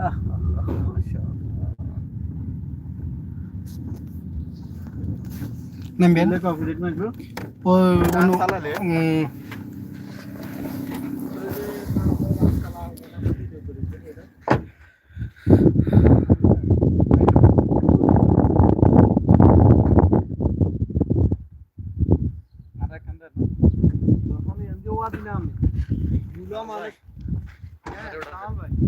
Ah, ah, ah, maşallah. Ne kalkılayım ben bro? O, onu... Gulam Alex. Yeah, Tom, but...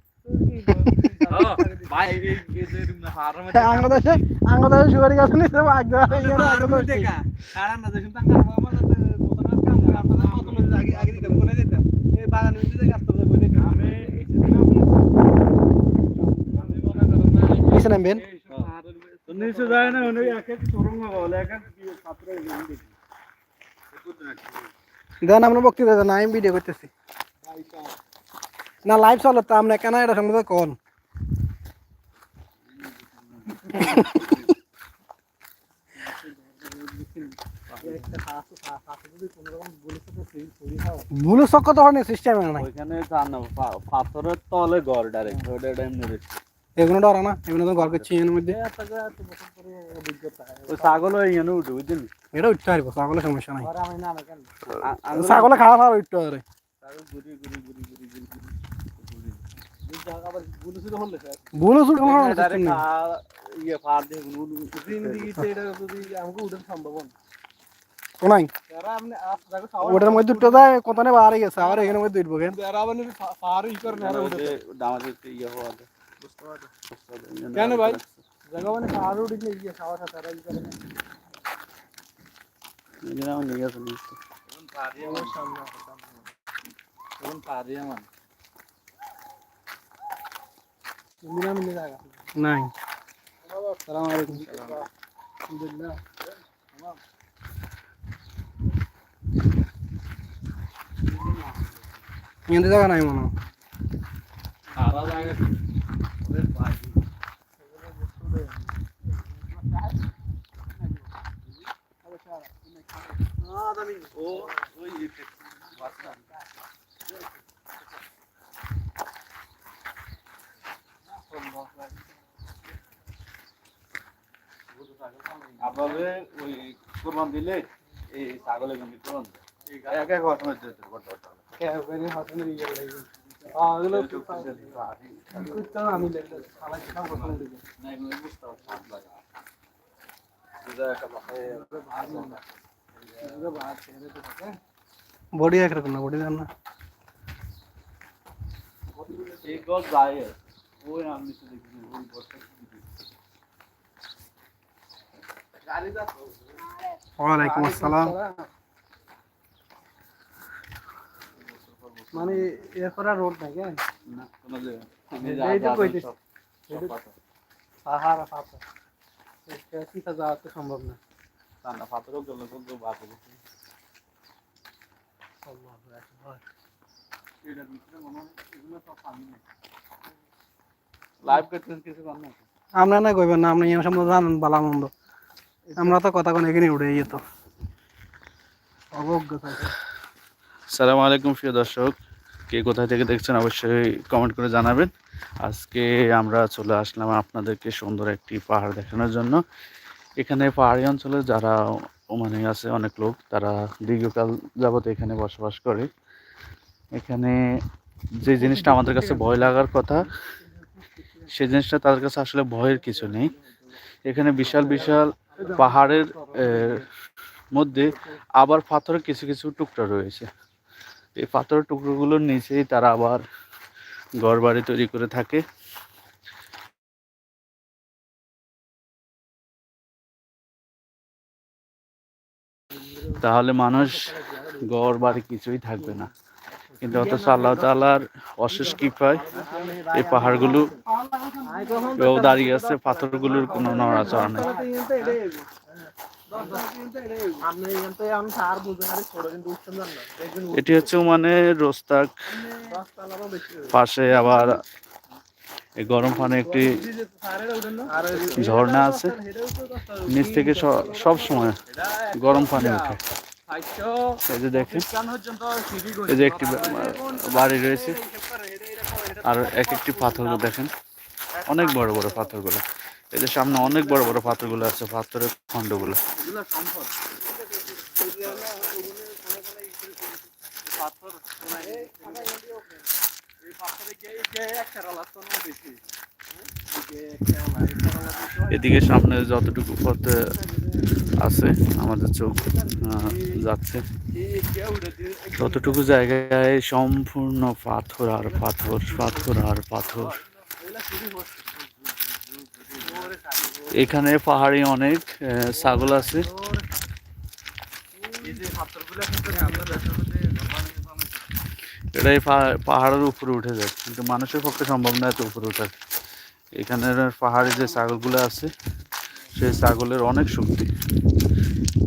না গাছ নামবেন নিচে যায় উনি এক এক বলে এক এক ছাত্র দেন আমরা বক্তৃতা দেন আমি ভিডিও করতেছি। না লাইভ চলো তা আমরা কেন এটা সম্বন্ধে কোন? ভুলো চক্ক ধরনের সিস্টেম নাই ওইখানে জানো পাথরের তলে ঘর ডাইরেক্ট ওটা এমনি এগুলো ডরে না এগুলো তো ঘর করছি এর মধ্যে। ওই ছাগল এখানে উঠে এটা উঠতে পারব ছাগলের সমস্যা নাই। ছাগলে খাওয়া খাওয়া উঠতে পারে। ছাগল ঘুরি ঘুরি ঘুরি। কোনো সিস্টেম ডাইরেক্ট নেই। ইয়ে ফার দিয়ে গুলো কোনাই ওটার মধ্যে উঠতে যায় কত নেই গেছে আবার এখানে মধ্যে উঠবো কেন? দামাদের ইয়ে হওয়া কেন ভাই? নিয়ে গেছে নাই। এখানে জায়গা নাই মনে হয়। আবাবে ওই কোরবান দিলে এই ছাগলে কিন্তু কোরবান দেয়। এক এক কথা হচ্ছে তো বড় বড়। না, এগুলো বুঝতে হবে, স্বাদ লাগে। বুঝা একটা বাসায় বডি একরকম না বডি দেন না। এই গছ যায় ওয়ালাইকুম আসসালাম। মানে এরপর আর রোড নাই কেন না, কোনো এই যা- কইতেছি। যাওয়া তো সম্ভব না। ঠান্ডা পাথরও গেলে কিন্তু বাঁচে গেছে। এটার ভিতরে মনে হয় এগুলো সব পানি নেই। লাইভ করতেছেন কিছু কর না আমরা না কইবেন না আপনি সম্বন্ধে জানেন বালা মন্দ আমরা তো কোন এখানে উঠে ইয়ে তো। অবজ্ঞ সালামু আলাইকুম, প্রিয় দর্শক। কে কোথা থেকে দেখছেন অবশ্যই কমেন্ট করে জানাবেন। আজকে আমরা চলে আসলাম আপনাদেরকে সুন্দর একটি পাহাড় দেখানোর জন্য। এখানে পাহাড়ি অঞ্চলে যারা মানে আছে, অনেক লোক, তারা দীর্ঘকাল যাবত এখানে বসবাস করে। এখানে যে জিনিসটা আমাদের কাছে ভয় লাগার কথা সেই জিনিসটা তাদের কাছে আসলে ভয়ের কিছু নেই। এখানে বিশাল বিশাল পাহাড়ের মধ্যে আবার পাথরের কিছু কিছু টুকরা রয়েছে। এই পাথরের টুকরোগুলোর নিচেই তারা আবার ঘর বাড়ি তৈরি করে থাকে। তাহলে মানুষ ঘর বাড়ি কিছুই থাকবে না। কিন্তু অথচ আল্লাহ তাআলার অশেষ কৃপায় এই পাহাড়গুলো দাঁড়িয়ে আছে, পাথরগুলোর কোনো নড়াচড়া নেই এটি হচ্ছে মানে রোস্তাক। পাশে আবার গরম পানি একটি ঝর্ণা আছে নিচ থেকে সব সময় গরম পানি ওঠে এই যে দেখেন। এই যে একটি বাড়ি রয়েছে। আর এক একটি পাথরগুলো দেখেন। অনেক বড় বড় পাথরগুলো। এই যে সামনে অনেক বড় বড় পাথরগুলো আছে পাথরের খণ্ডগুলো। এদিকে সামনে যতটুকু পথ আছে, আমাদের চোখ যাচ্ছে। ততটুকু জায়গায় সম্পূর্ণ পাথর আর পাথর পাথর আর পাথর। এখানে পাহাড়ি অনেক ছাগল আছে। এটাই পাহাড়ের উপরে উঠে যায়, কিন্তু মানুষের পক্ষে সম্ভব না এত উপরে ওঠা এখানের পাহাড়ে যে ছাগলগুলো আছে, সেই ছাগলের অনেক শক্তি।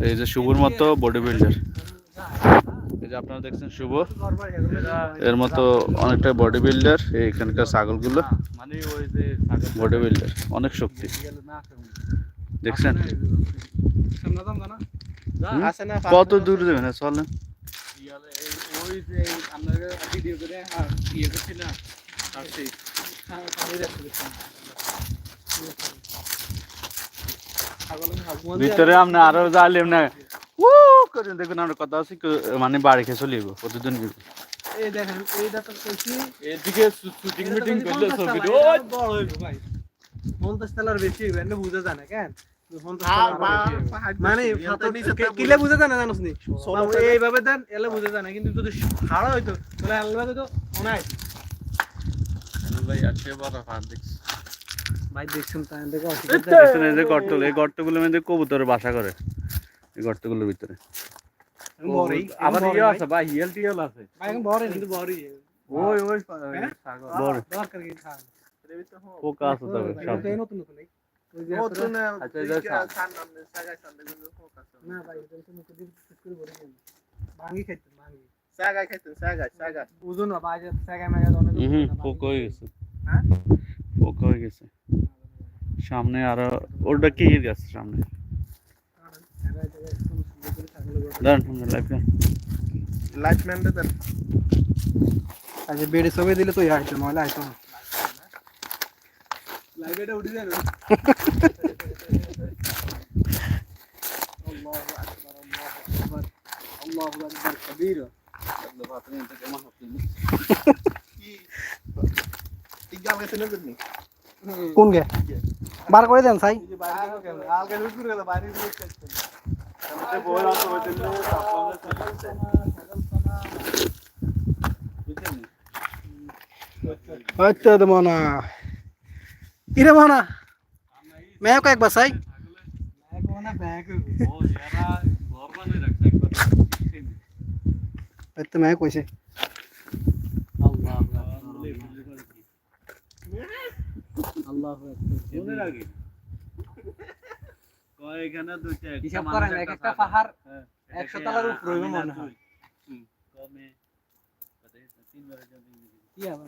এই যে শুভর মতো বডি বিল্ডার এই যে আপনারা দেখছেন শুভ এর মতো অনেকটা বডি বিল্ডার এখানকার ছাগলগুলো। বডি বিল্ডার অনেক শক্তি। দেখছেন? না কত দূর যাবে না চলেন। ভিতরে আপনি আরও যাইলেন না। উ করে দেখুন আমরা কথা আছে মানে বাড়ি খেয়ে চলে যাব প্রতিদিন এই দেখেন এইটা তো কইছি এদিকে শুটিং মিটিং করলে ছবি বড় হইব ভাই। বেশি হইবে এমনি বুঝা কেন? হ্যাঁ। মানে কিলে বুঝা যায় জানোস নি? এইভাবে দেন এলে বুঝা কিন্তু যদি হাড়া হইতো তাহলে আল্লাহ তো অনাই ভাই আসে বড় ফান দেখছি। ভাই দেখছেন তাই যে গর্ত এই গর্তগুলোর মধ্যে কবুতর বাসা করে এই গর্তগুলোর ভিতরে। আবার ইয়ে আছে ভাই হিয়াল টিয়াল আছে। ভাই এখন বড় কিন্তু বড়ই ওই ওই হ্যাঁ? বড় দরকার কি খান। পোকা আছে তবে সব নতুন নতুন আচ্ছা পোকা হয়ে গেছে। হ্যাঁ? পোকা হয়ে গেছে। সামনে আরও ওটা কি গাছ সামনে দাঁড়ান সামনে লাইফ লাইফ ম্যানটা দেন আচ্ছা বেড়ে ছবি দিলে তো আইতো নইলে আইতো না লাইভেটা উঠে যায় না আল্লাহু আকবার আল্লাহু আকবার আল্লাহু আকবার কবীরা ঠিক গাল গেছে না তুমি কোন গে বার করে দেন সাই আলকে লুট করে দাও বাইরে লুট করতে হয়তো তো মনা ইরে মনা मैं को एक बस आई मैं को ना बैग तो मैं कोई से अल्लाह এখানে দুইটা হিসাব করেন এক একটা পাহাড় একশো তলার উপরে হইবে মনে হয়। কি হবে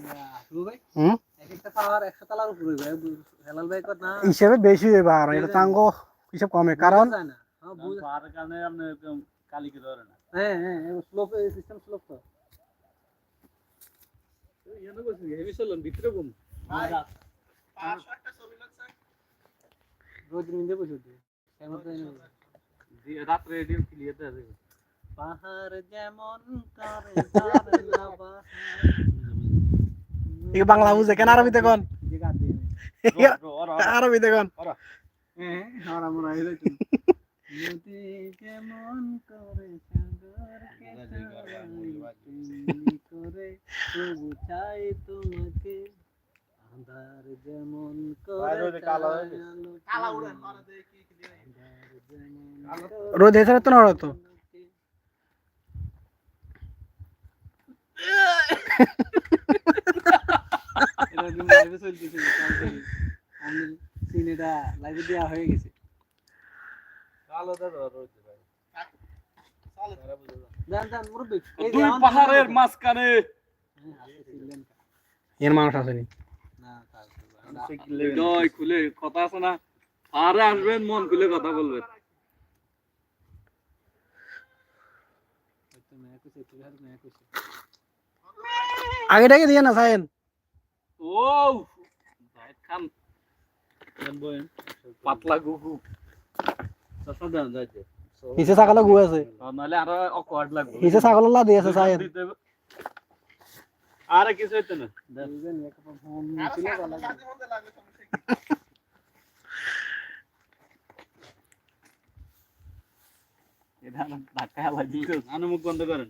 শুরু ভাই? হুম? এক একটা পাহাড় একশো তলার উপরে হইবে হেলাল ভাই কর হিসেবে বেশি হইবে এটা তাঙ্গ হিসাব কমে কারণ হ্যাঁ বুঝা কারণে কালিকে ধরে না। হ্যাঁ হ্যাঁ স্লোপ সিস্টেম স্লোপ তো। ভিতরে রোজ নিন্দে বসে রাত্রে এডিট ক্লিয়ার আছে পাহাড় যেমন করে ঝরনা বাহার। এই বাংলা বুঝে কেন আরবিতে। আরবিতে যেমন করে সাগরকে করে তবু চাই তোমাকে। যে দুই আমার পাহাড়ের মাঝখানে হ্যাঁ। এর মানুষ আসেনি হৃদয় খুলে কথা আছে না? পাহাড়ে আসবেন মন খুলে কথা বলবেন। আর। আগে টাকে দিয়ে না সাইন ও খান। পাতলা গুগু নিচে ছাগলের গু আছে। নাহলে আরও অকওয়ার্ড লাগবে। নিচে ছাগলের লাদি আছে সাইন দিতে হবে। আরে কিছু হইতো না। এটা ধাক্কা আনো মুখ বন্ধ করেন।